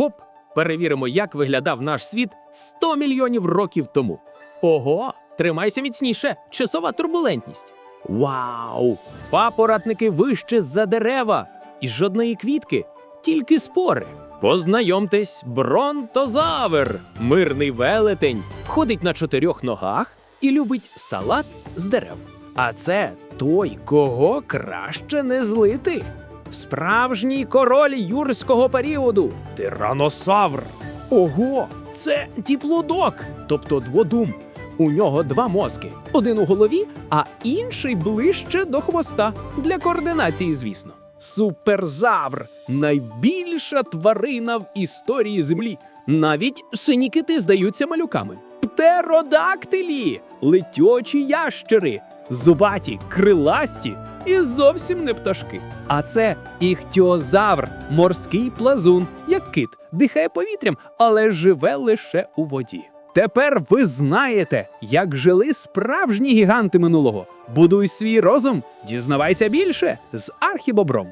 Хоп, перевіримо, як виглядав наш світ 100 мільйонів років тому. Ого, тримайся міцніше, часова турбулентність. Вау! Папоротники вище за дерева, і жодної квітки, тільки спори. Познайомтесь, бронтозавр, мирний велетень, ходить на чотирьох ногах і любить салат з дерев. А це той, кого краще не злити. Справжній король юрського періоду тираносавр. Ого, це діплодок, тобто дводум. У нього два мозки: один у голові, а інший ближче до хвоста для координації, звісно. Суперзавр найбільша тварина в історії Землі. Навіть сині кити здаються малюками. Птеродактилі, летючі ящери, зубаті, криласті і зовсім не пташки. А це іхтіозавр, морський плазун, як кит, дихає повітрям, але живе лише у воді. Тепер ви знаєте, як жили справжні гіганти минулого. Будуй свій розум, дізнавайся більше з архібобром.